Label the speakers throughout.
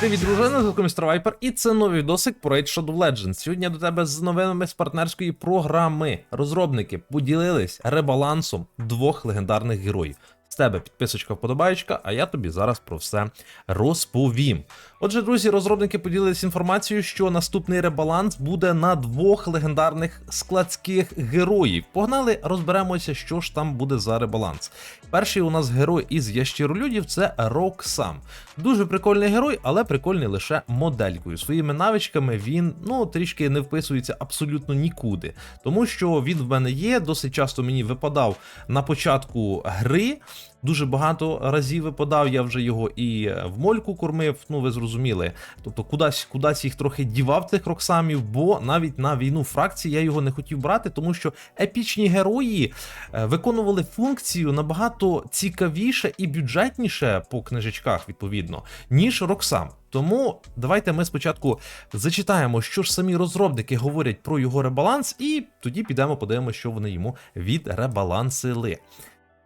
Speaker 1: Привіт, дружина, з Містер Вайпер, і це новий відосик про Raid Shadow Legends. Сьогодні я до тебе з новинами з партнерської програми. Розробники поділились ребалансом двох легендарних героїв. З тебе підписочка вподобаєчка, а я тобі зараз про все розповім. Отже, друзі, розробники поділились інформацією, що наступний ребаланс буде на двох легендарних складських героїв. Погнали, розберемося, що ж там буде за ребаланс. Перший у нас герой із ящиролюдів це Роксам. Дуже прикольний герой, але прикольний лише моделькою. Своїми навичками він ну трішки не вписується абсолютно нікуди, тому що він в мене є. Досить часто мені випадав на початку гри. Дуже багато разів випадав, я вже його і в мольку кормив, ну ви зрозуміли. Тобто кудись, кудись їх трохи дівав цих роксамів, бо навіть на війну фракції я його не хотів брати, тому що епічні герої е, виконували функцію набагато цікавіше і бюджетніше по книжечках, відповідно, ніж Роксам. Тому давайте ми спочатку зачитаємо, що ж самі розробники говорять про його ребаланс, і тоді підемо подивимося, що вони йому відребалансили.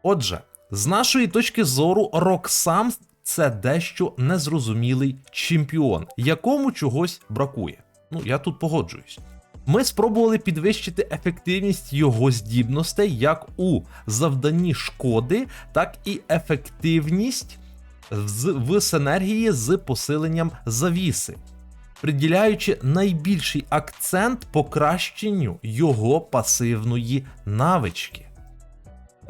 Speaker 1: Отже, з нашої точки зору, Роксам це дещо незрозумілий чемпіон, якому чогось бракує. Ну, я тут погоджуюсь. Ми спробували підвищити ефективність його здібностей як у завданні шкоди, так і ефективність в синергії з посиленням завіси, приділяючи найбільший акцент покращенню його пасивної навички.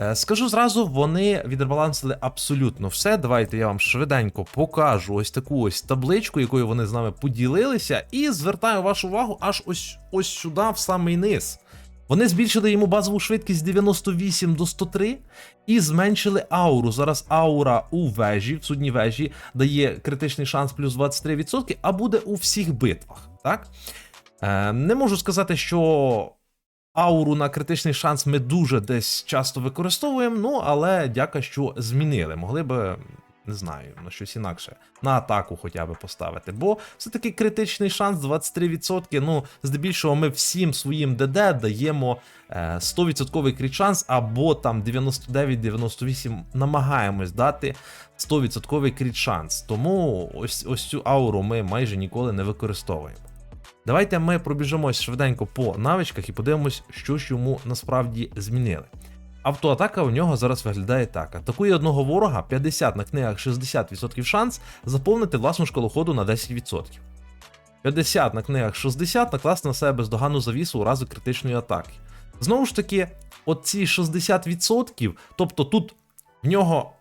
Speaker 1: Е, Скажу зразу, вони відребалансили абсолютно все. Давайте я вам швиденько покажу ось таку ось табличку, якою вони з нами поділилися, і звертаю вашу увагу аж ось ось сюди, в самий низ. Вони збільшили йому базову швидкість з 98 до 103 і зменшили ауру. Зараз аура у вежі, в судній вежі, дає критичний шанс плюс 23%, а буде у всіх битвах. Так? Е, не можу сказати, що ауру на критичний шанс ми дуже десь часто використовуємо, ну але дяка, що змінили. Могли би, не знаю, на щось інакше, на атаку хоча б поставити. Бо все-таки критичний шанс 23%. Ну, здебільшого, ми всім своїм ДД даємо е, 100% крит шанс, або там 99-98 намагаємось дати 100% крит шанс. Тому ось, ось цю ауру ми майже ніколи не використовуємо. Давайте ми пробіжимось швиденько по навичках і подивимось, що ж йому насправді змінили. Автоатака у нього зараз виглядає так: атакує одного ворога 50 на книгах 60% шанс заповнити власну шкалу ходу на 10%. 50 на книгах 60 накласти на себе бездоганну завісу у разі критичної атаки. Знову ж таки, оці 60%, тобто тут в нього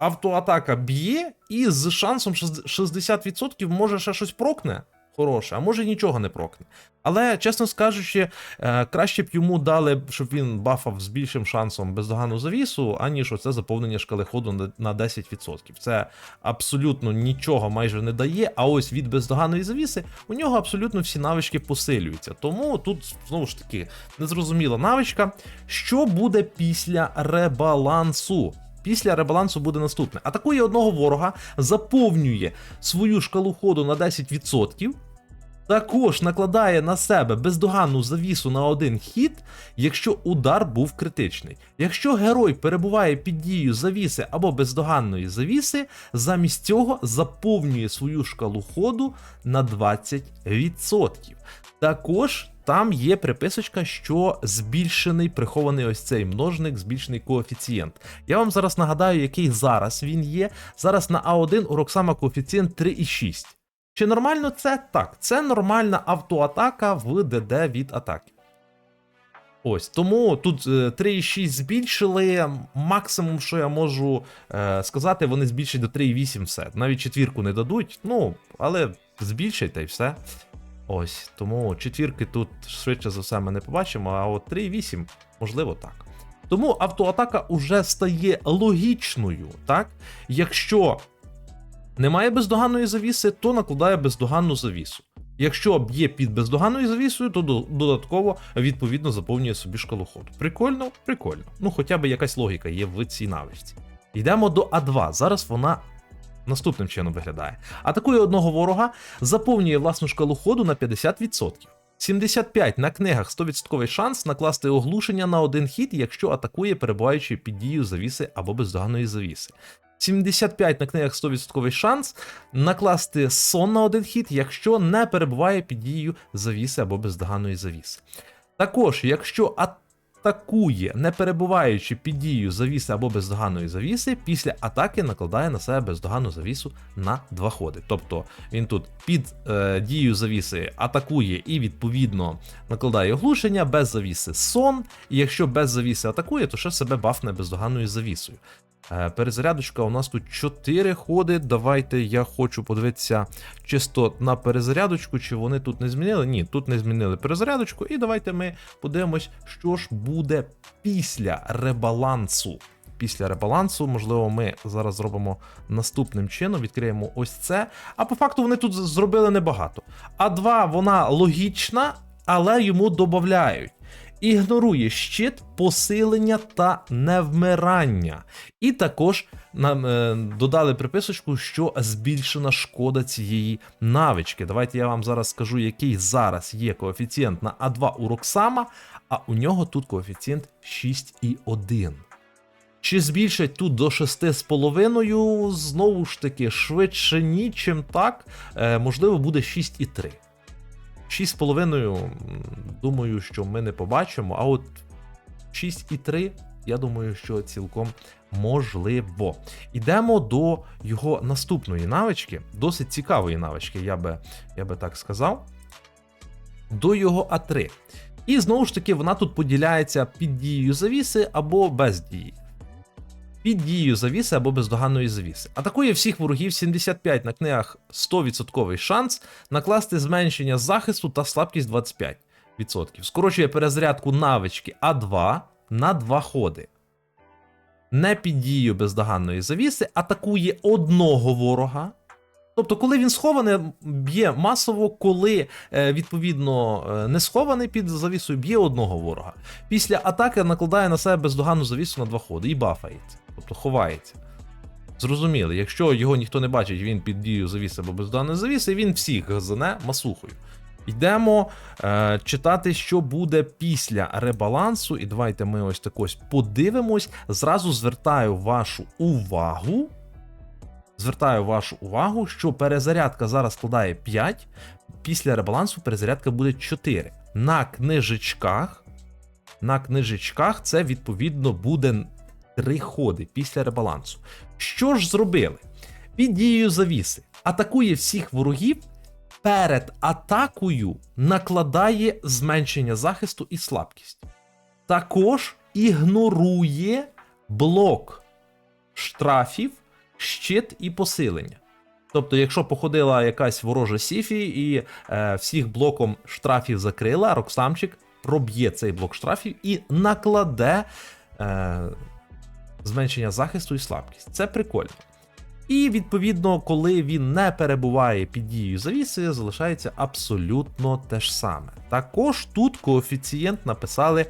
Speaker 1: автоатака б'є, і з шансом 60% може ще щось прокне хороше, а може нічого не прокне. Але, чесно скажучи, е, краще б йому дали, щоб він бафав з більшим шансом бездоганну завісу, аніж оце заповнення шкали ходу на- на 10%. Це абсолютно нічого майже не дає. А ось від бездоганної завіси у нього абсолютно всі навички посилюються. Тому тут знову ж таки незрозуміла навичка. Що буде після ребалансу? Після ребалансу буде наступне: атакує одного ворога, заповнює свою шкалу ходу на 10%. Також накладає на себе бездоганну завісу на один хід, якщо удар був критичний. Якщо герой перебуває під дією завіси або бездоганної завіси, замість цього заповнює свою шкалу ходу на 20%. Також там є приписочка, що збільшений прихований ось цей множник, збільшений коефіцієнт. Я вам зараз нагадаю, який зараз він є. Зараз на А1 у Роксама коефіцієнт 3,6. Чи нормально це? Так, це нормальна автоатака в ДД від атаки. Ось тому тут е, 3,6 збільшили. Максимум, що я можу е, сказати, вони збільшать до 3,8 все. Навіть четвірку не дадуть, ну, але збільшать та й все. Ось, тому четвірки тут швидше за все ми не побачимо, а от 3,8 можливо так. Тому автоатака уже стає логічною, так? Якщо немає бездоганної завіси, то накладає бездоганну завісу. Якщо б'є під бездоганною завісою, то додатково відповідно заповнює собі шкалу ходу. Прикольно, прикольно. Ну, хоча б якась логіка є в цій навичці. Йдемо до А2. Зараз вона наступним чином виглядає. Атакує одного ворога, заповнює власну шкалу ходу на 50%. 75 на книгах 100% шанс накласти оглушення на один хід, якщо атакує, перебуваючи під дією завіси або бездоганної завіси. 75 на книгах 100% шанс накласти сон на один хід, якщо не перебуває під дією завіси або бездоганної завіси. Також, якщо атакує, не перебуваючи під дією завіси або бездоганної завіси, після атаки накладає на себе бездоганну завісу на два ходи. Тобто він тут під е, дією завіси атакує і відповідно накладає оглушення, без завіси сон. І якщо без завіси атакує, то ще себе бафне бездоганною завісою. Е, Перезарядочка у нас тут 4 ходи. Давайте я хочу подивитися чисто на перезарядочку, чи вони тут не змінили. Ні, тут не змінили перезарядочку. І давайте ми подивимось, що ж буде після ребалансу. Після ребалансу, можливо, ми зараз зробимо наступним чином, відкриємо ось це. А по факту вони тут зробили небагато. А 2 вона логічна, але йому додають. Ігнорує щит, посилення та невмирання. І також нам е, додали приписочку, що збільшена шкода цієї навички. Давайте я вам зараз скажу, який зараз є коефіцієнт на А2 у Роксама, а у нього тут коефіцієнт 6,1. Чи збільшать тут до 6,5? Знову ж таки, швидше ні, чим так. Е, можливо, буде 6,3. 6,5, думаю, що ми не побачимо, а от 6,3, я думаю, що цілком можливо. Ідемо до його наступної навички, досить цікавої навички, я би, я би так сказав. До його А3. І знову ж таки, вона тут поділяється під дією завіси або без дії. Під дією завіси або бездоганної завіси. Атакує всіх ворогів 75 на книгах 100% шанс накласти зменшення захисту та слабкість 25%. Скорочує перезарядку навички А2 на 2 ходи. Не під дією бездоганної завіси, атакує одного ворога. Тобто, коли він схований, б'є масово, коли е, відповідно е, не схований під завісою, б'є одного ворога. Після атаки накладає на себе бездоганну завісу на два ходи і бафається, тобто ховається. Зрозуміли, якщо його ніхто не бачить, він під дією завіси або бездоганної завіси, він всіх газане масухою. Йдемо е, читати, що буде після ребалансу. І давайте ми ось так ось подивимось. Зразу звертаю вашу увагу. Звертаю вашу увагу, що перезарядка зараз складає 5. Після ребалансу перезарядка буде 4. На книжечках. На книжечках це відповідно буде 3 ходи після ребалансу. Що ж зробили? Під дією завіси атакує всіх ворогів. Перед атакою накладає зменшення захисту і слабкість. Також ігнорує блок штрафів, щит і посилення. Тобто, якщо походила якась ворожа Сіфі і е, всіх блоком штрафів закрила, Роксамчик проб'є цей блок штрафів і накладе е, зменшення захисту і слабкість. Це прикольно. І відповідно, коли він не перебуває під дією завіси, залишається абсолютно те ж саме. Також тут коефіцієнт написали.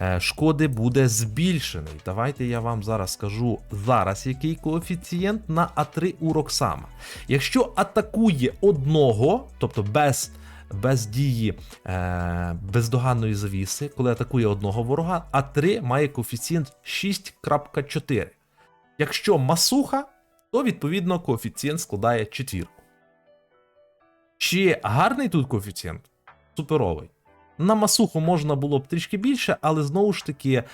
Speaker 1: е, Шкоди буде збільшений. Давайте я вам зараз скажу зараз, який коефіцієнт на А3 у Роксама. Якщо атакує одного, тобто без, без дії е, бездоганної завіси, коли атакує одного ворога, А3 має коефіцієнт 6.4. Якщо масуха, то відповідно коефіцієнт складає четвірку. Чи гарний тут коефіцієнт? Суперовий. На масуху можна було б трішки більше, але знову ж таки,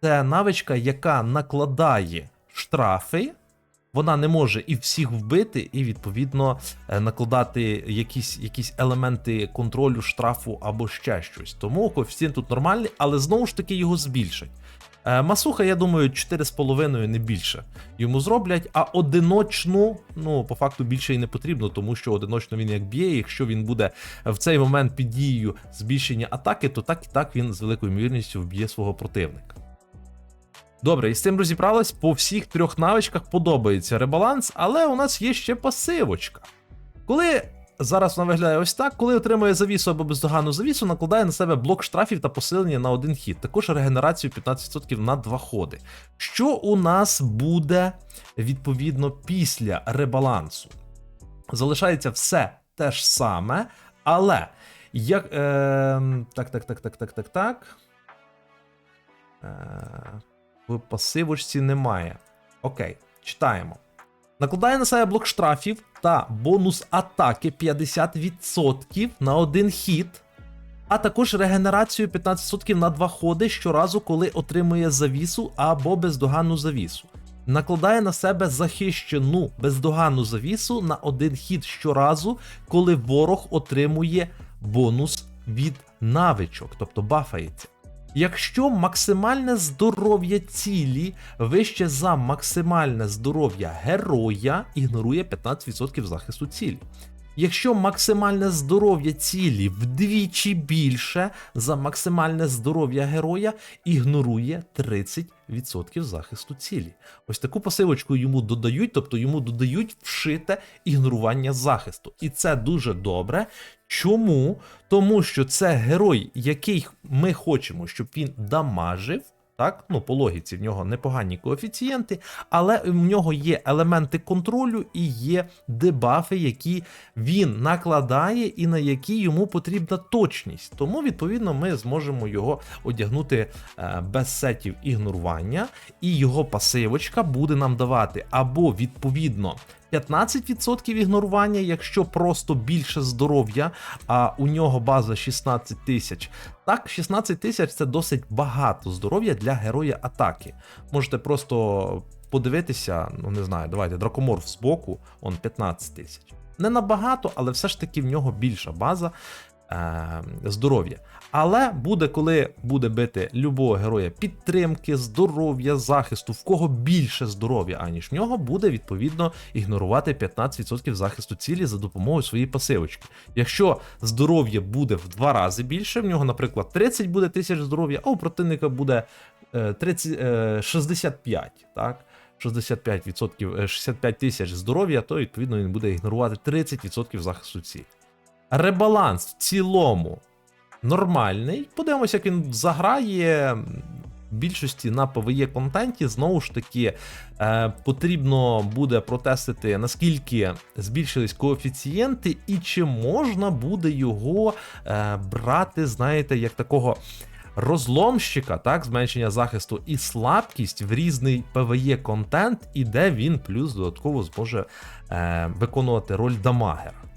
Speaker 1: це навичка, яка накладає штрафи. Вона не може і всіх вбити, і відповідно е, накладати якісь, якісь елементи контролю, штрафу або ще щось. Тому коефіцієнт тут нормальний, але знову ж таки його збільшать. Е, Масуха, я думаю, 4,5 не більше йому зроблять, а одиночну, ну, по факту більше і не потрібно, тому що одиночно він як б'є, якщо він буде в цей момент під дією збільшення атаки, то так і так він з великою ймовірністю вб'є свого противника. Добре, і з цим розібрались. По всіх трьох навичках подобається ребаланс, але у нас є ще пасивочка. Коли зараз вона виглядає ось так, коли отримує завісу або бездоганну завісу, накладає на себе блок штрафів та посилення на один хід, також регенерацію 15% на два ходи. Що у нас буде відповідно після ребалансу? Залишається все те ж саме, але Як. Е, так, так, так, так, так, так, так. Е, в пасивочці немає. Окей, читаємо. Накладає на себе блок штрафів та бонус атаки 50% на один хід, а також регенерацію 15% на два ходи щоразу, коли отримує завісу або бездоганну завісу. Накладає на себе захищену бездоганну завісу на один хід щоразу, коли ворог отримує бонус від навичок, тобто бафається. Якщо максимальне здоров'я цілі вище за максимальне здоров'я героя, ігнорує 15% захисту цілі. Якщо максимальне здоров'я цілі вдвічі більше за максимальне здоров'я героя, ігнорує 30% захисту цілі. Ось таку пасивочку йому додають, тобто йому додають вшите ігнорування захисту. І це дуже добре. Чому? Тому що це герой, який ми хочемо, щоб він дамажив. Так, ну по логіці в нього непогані коефіцієнти, але в нього є елементи контролю і є дебафи, які він накладає, і на які йому потрібна точність. Тому, відповідно, ми зможемо його одягнути е, без сетів ігнорування, і його пасивочка буде нам давати або відповідно 15% ігнорування, якщо просто більше здоров'я, а у нього база 16 тисяч. Так, 16 тисяч це досить багато здоров'я для героя атаки. Можете просто подивитися, ну не знаю, давайте, дракоморф збоку, он 15 тисяч. Не набагато, але все ж таки в нього більша база здоров'я. Але буде, коли буде бити любого героя підтримки, здоров'я, захисту, в кого більше здоров'я, аніж в нього, буде відповідно ігнорувати 15% захисту цілі за допомогою своєї пасивочки. Якщо здоров'я буде в два рази більше, в нього, наприклад, 30 буде тисяч здоров'я, а у противника буде е, 30, е, 65, так? 65%, е, 65 тисяч здоров'я, то відповідно він буде ігнорувати 30% захисту цілі. Ребаланс в цілому нормальний. Подивимося, як він заграє. В більшості на PvE контенті знову ж таки е, потрібно буде протестити, наскільки збільшились коефіцієнти, і чи можна буде його е, брати, знаєте, як такого розломщика, так, зменшення захисту і слабкість в різний PvE контент, і де він плюс додатково зможе е, виконувати роль дамагера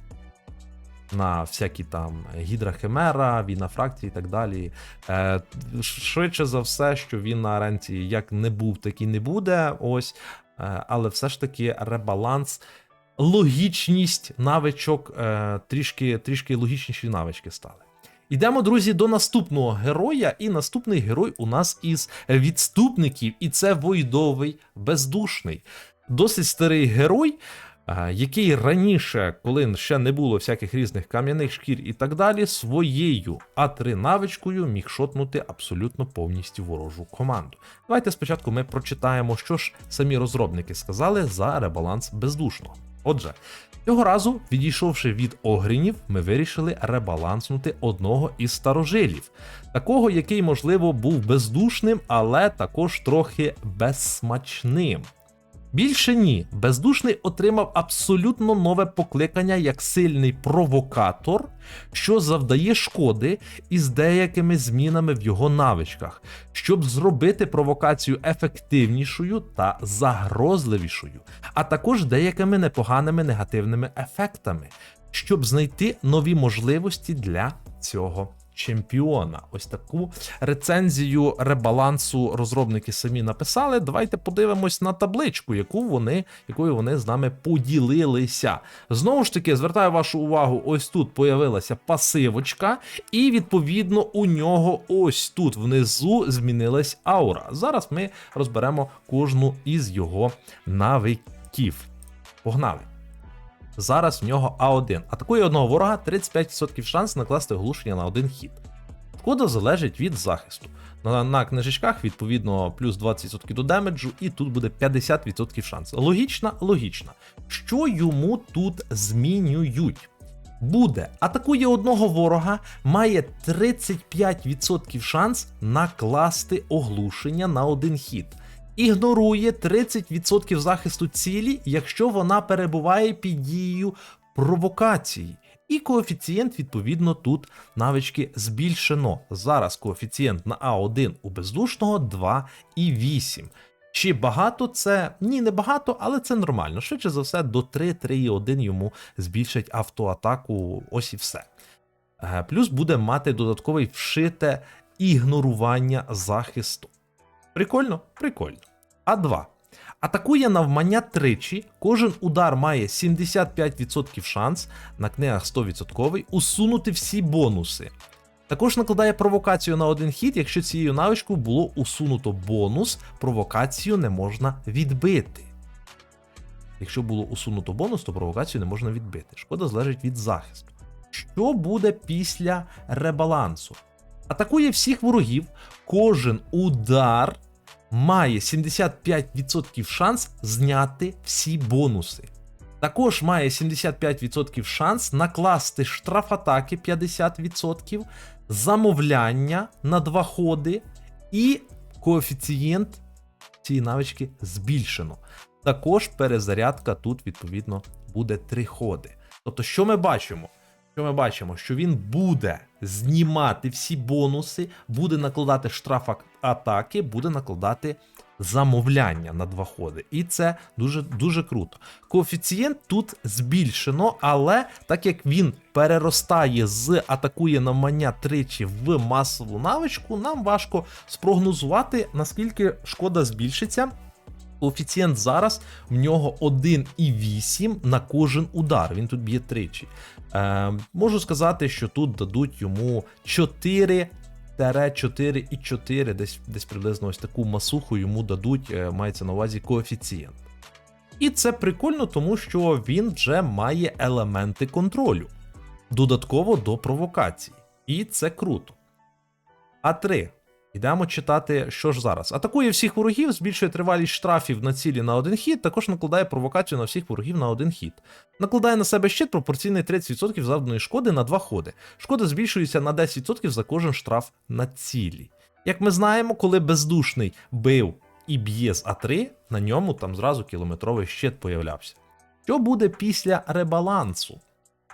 Speaker 1: на всякі там Гідра Химера, Війна фракції і так далі. Е, швидше за все, що він на аренці як не був, так і не буде. Ось, е, але все ж таки ребаланс. Логічність навичок, е, трішки, трішки логічніші навички стали. Ідемо, друзі, до наступного героя, і наступний герой у нас із відступників, і це Войдовий бездушний. Досить старий герой, який раніше, коли ще не було всяких різних кам'яних шкір і так далі, своєю А3 навичкою міг шотнути абсолютно повністю ворожу команду. Давайте спочатку ми прочитаємо, що ж самі розробники сказали за ребаланс бездушного. Отже, цього разу, відійшовши від огрінів, ми вирішили ребаланснути одного із старожилів, такого, який, можливо, був бездушним, але також трохи безсмачним. Більше ні, бездушний отримав абсолютно нове покликання як сильний провокатор, що завдає шкоди із деякими змінами в його навичках, щоб зробити провокацію ефективнішою та загрозливішою, а також деякими непоганими негативними ефектами, щоб знайти нові можливості для цього чемпіона. Ось таку рецензію ребалансу розробники самі написали. Давайте подивимось на табличку, яку вони, якою вони з нами поділилися. Знову ж таки, звертаю вашу увагу, ось тут появилася пасивочка, і відповідно у нього ось тут внизу змінилась аура. Зараз ми розберемо кожну із його навиків. Погнали! Зараз в нього А1. Атакує одного ворога 35% шанс накласти оглушення на один хід. Шкода залежить від захисту. На, на книжечках, відповідно, плюс 20% до демеджу, і тут буде 50% шанс. Логічно, логічно. Що йому тут змінюють? Буде атакує одного ворога, має 35% шанс накласти оглушення на один хід. Ігнорує 30% захисту цілі, якщо вона перебуває під дією провокації. І коефіцієнт, відповідно, тут навички збільшено. Зараз коефіцієнт на А1 у бездушного 2,8. Чи багато це? Ні, не багато, але це нормально. Швидше за все, до 3-3,1 йому збільшать автоатаку, ось і все. Е, Плюс буде мати додатковий вшите ігнорування захисту. Прикольно? Прикольно. А2. Атакує навмання тричі. Кожен удар має 75% шанс, на книгах 100% усунути всі бонуси. Також накладає провокацію на один хід, якщо цією навичкою було усунуто бонус, провокацію не можна відбити. Якщо було усунуто бонус, то провокацію не можна відбити. Шкода залежить від захисту. Що буде після ребалансу? Атакує всіх ворогів, кожен удар має 75% шанс зняти всі бонуси. Також має 75% шанс накласти штраф атаки 50%, замовляння на два ходи, і коефіцієнт цієї навички збільшено. Також перезарядка тут, відповідно, буде 3 ходи. Тобто, що ми бачимо? Що ми бачимо? Що він буде знімати всі бонуси, буде накладати штраф атаки, буде накладати замовляння на два ходи. І це дуже дуже круто. Коефіцієнт тут збільшено, але так як він переростає з атакує навмання тричі в масову навичку, нам важко спрогнозувати, наскільки шкода збільшиться. Коефіцієнт зараз в нього 1,8 на кожен удар. Він тут б'є тричі. Е, можу сказати, що тут дадуть йому 4 4 і 4, десь, десь приблизно ось таку масуху йому дадуть, е, мається на увазі коефіцієнт. І це прикольно, тому що він вже має елементи контролю додатково до провокацій. І це круто. А3. Йдемо читати, що ж зараз. Атакує всіх ворогів, збільшує тривалість штрафів на цілі на один хід, також накладає провокацію на всіх ворогів на один хід. Накладає на себе щит пропорційний 30% завданої шкоди на два ходи. Шкода збільшується на 10% за кожен штраф на цілі. Як ми знаємо, коли бездушний бив і б'є з А3, на ньому там зразу кілометровий щит появлявся. Що буде після ребалансу?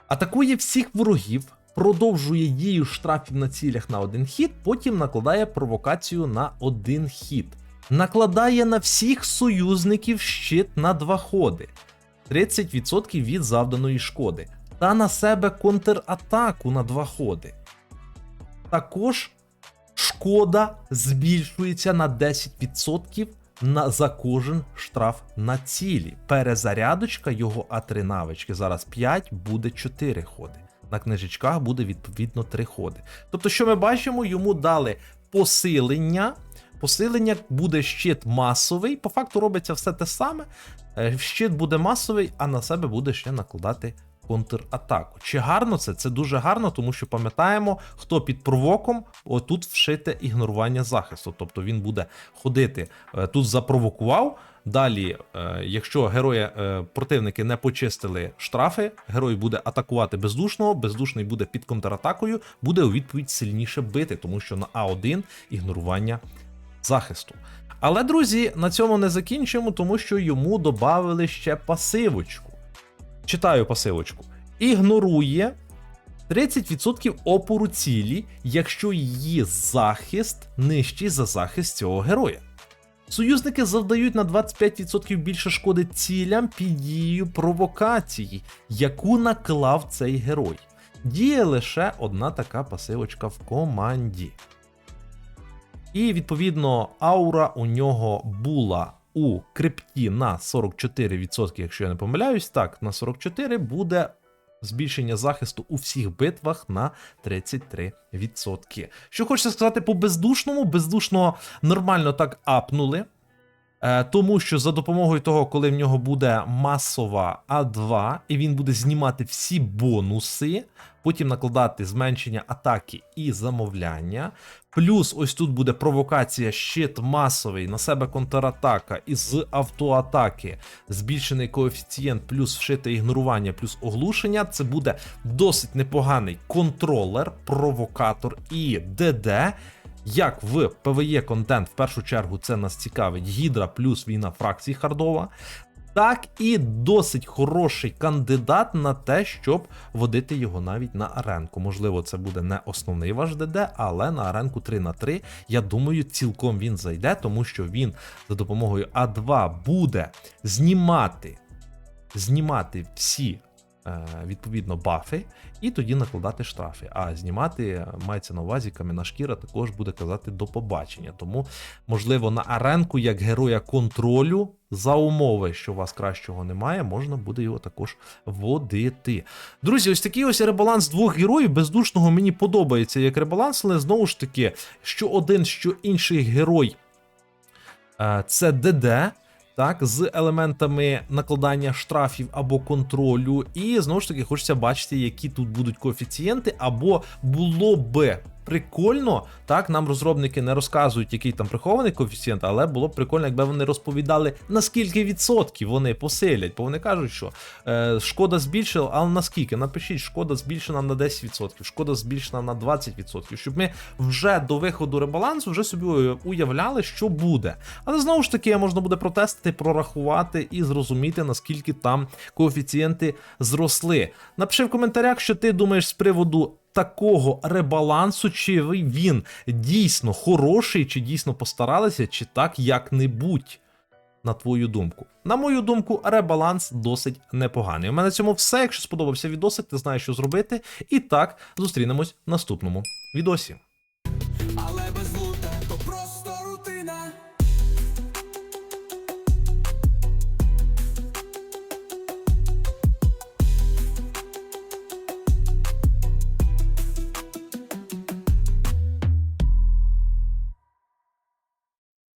Speaker 1: Атакує всіх ворогів, продовжує дію штрафів на цілях на один хід, потім накладає провокацію на один хід. Накладає на всіх союзників щит на два ходи, 30% від завданої шкоди, та на себе контратаку на два ходи. Також шкода збільшується на 10% на, за кожен штраф на цілі. Перезарядочка його А3 навички зараз 5, буде 4 ходи. На книжечках буде відповідно 3 ходи. Тобто, що ми бачимо, йому дали посилення. Посилення буде щит масовий. По факту робиться все те саме. Е, Щит буде масовий, а на себе буде ще накладати контратаку. Чи гарно це? Це дуже гарно, тому що пам'ятаємо, хто під провоком, отут вшите ігнорування захисту. Тобто він буде ходити е, тут запровокував. Далі, е, якщо герої е, противники не почистили штрафи, герой буде атакувати бездушного, бездушний буде під контратакою, буде у відповідь сильніше бити, тому що на А1 ігнорування захисту. Але, друзі, на цьому не закінчимо, тому що йому додали ще пасивочку. Читаю пасивочку. Ігнорує 30% опору цілі, якщо її захист нижчий за захист цього героя. Союзники завдають на 25% більше шкоди цілям під дією провокації, яку наклав цей герой. Діє лише одна така пасивочка в команді. І відповідно аура у нього була у крипті на 44%, якщо я не помиляюсь. Так, на 44 буде збільшення захисту у всіх битвах на 33%. Що хочеться сказати по бездушному, бездушного нормально так апнули. Е, Тому що за допомогою того, коли в нього буде масова А2, і він буде знімати всі бонуси, потім накладати зменшення атаки і замовляння. Плюс ось тут буде провокація щит масовий, на себе контратака і з автоатаки збільшений коефіцієнт, плюс вшите ігнорування, плюс оглушення. Це буде досить непоганий контролер, провокатор і ДД. Як в ПВЕ контент, в першу чергу, це нас цікавить Гідра плюс війна фракцій хардова. Так і досить хороший кандидат на те, щоб водити його навіть на аренку. Можливо, це буде не основний ваш ДД, але на аренку 3 на 3 я думаю, цілком він зайде, тому що він за допомогою А2 буде знімати, знімати всі. е, Відповідно, бафи, і тоді накладати штрафи. А знімати мається на увазі кам'яна шкіра також буде казати до побачення. Тому, можливо, на аренку як героя контролю за умови, що у вас кращого немає, можна буде його також водити. Друзі, ось такий ось ребаланс двох героїв. Бездушного мені подобається як ребаланс, але знову ж таки, що один, що інший герой е, це ДД. Так, з елементами накладання штрафів або контролю, і знову ж таки хочеться бачити, які тут будуть коефіцієнти, або було би прикольно, так нам розробники не розказують, який там прихований коефіцієнт, але було б прикольно, якби вони розповідали, наскільки відсотків вони посилять, бо вони кажуть, що е, шкода збільшила, але наскільки? Напишіть, шкода збільшена на 10%, шкода збільшена на 20%, щоб ми вже до виходу ребалансу вже собі уявляли, що буде. Але знову ж таки, можна буде протестити, прорахувати і зрозуміти, наскільки там коефіцієнти зросли. Напиши в коментарях, що ти думаєш з приводу. Такого ребалансу, чи він дійсно хороший, чи дійсно постаралися, чи так як-небудь, на твою думку. На мою думку, ребаланс досить непоганий. У мене на цьому все. Якщо сподобався відосик, ти знаєш, що зробити. І так, зустрінемось в наступному відосі.